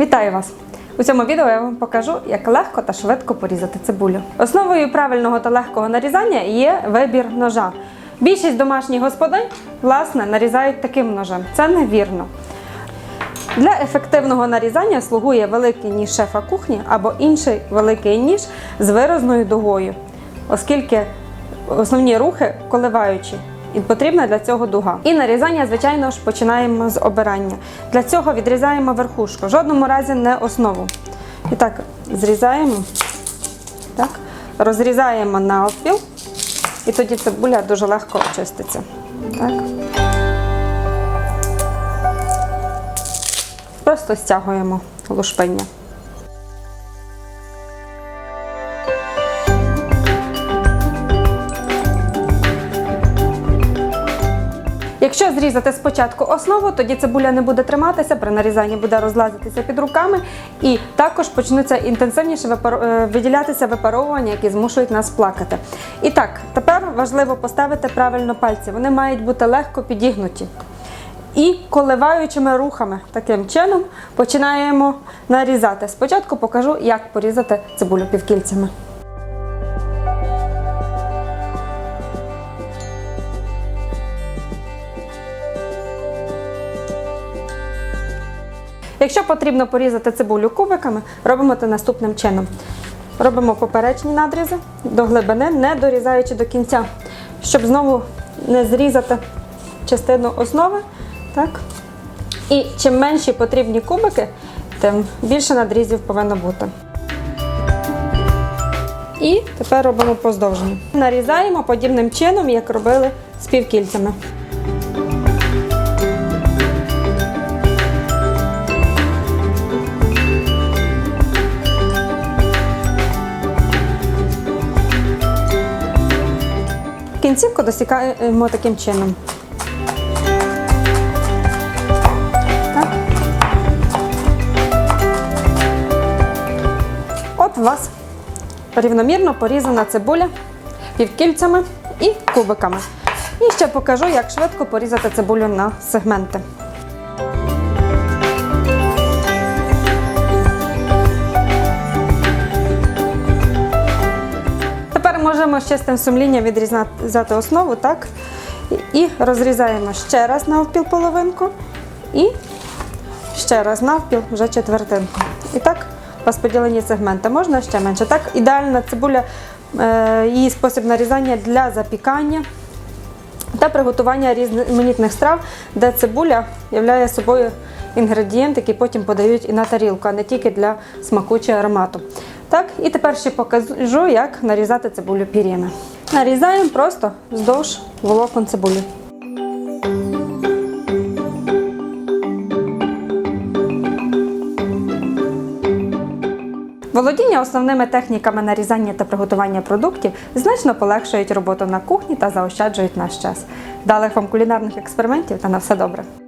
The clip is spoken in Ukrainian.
Вітаю вас! У цьому відео я вам покажу, як легко та швидко порізати цибулю. Основою правильного та легкого нарізання є вибір ножа. Більшість домашніх господинь, власне, нарізають таким ножем. Це невірно. Для ефективного нарізання слугує великий ніж шефа кухні або інший великий ніж з виразною дугою, оскільки основні рухи коливаючі. І потрібна для цього дуга. І нарізання, звичайно ж, починаємо з обирання. Для цього відрізаємо верхушку, в жодному разі не основу. І так, зрізаємо, так, розрізаємо навпіл, і тоді цибуля дуже легко очиститься. Так. Просто стягуємо лушпиння. Якщо зрізати спочатку основу, тоді цибуля не буде триматися, при нарізанні буде розлазитися під руками, і також почнуться інтенсивніше випар- е, виділятися випаровування, які змушують нас плакати. І так, тепер важливо поставити правильно пальці. Вони мають бути легко підігнуті. І коливаючими рухами таким чином починаємо нарізати. Спочатку покажу, як порізати цибулю півкільцями. Якщо потрібно порізати цибулю кубиками, робимо це наступним чином. Робимо поперечні надрізи до глибини, не дорізаючи до кінця, щоб знову не зрізати частину основи. Так? І чим менші потрібні кубики, тим більше надрізів повинно бути. І тепер робимо поздовження. Нарізаємо подібним чином, як робили з півкільцями. Кінцівку досікаємо таким чином. От у вас рівномірно порізана цибуля півкільцями і кубиками. І ще покажу, як швидко порізати цибулю на сегменти. Можемо з чистим сумлінням відрізати основу, так? І- І розрізаємо ще раз навпіл половинку і ще раз навпіл вже четвертинку. І так розподілені сегменти. Можна ще менше. Так, ідеальна цибуля, е, її спосіб нарізання для запікання та приготування різноманітних страв, де цибуля являє собою інгредієнт, який потім подають і на тарілку, а не тільки для смаку чи аромату. Так, і тепер ще покажу, як нарізати цибулю пір'ями. Нарізаємо просто вздовж волокон цибулі. Володіння основними техніками нарізання та приготування продуктів значно полегшують роботу на кухні та заощаджують наш час. Далих вам кулінарних експериментів та на все добре!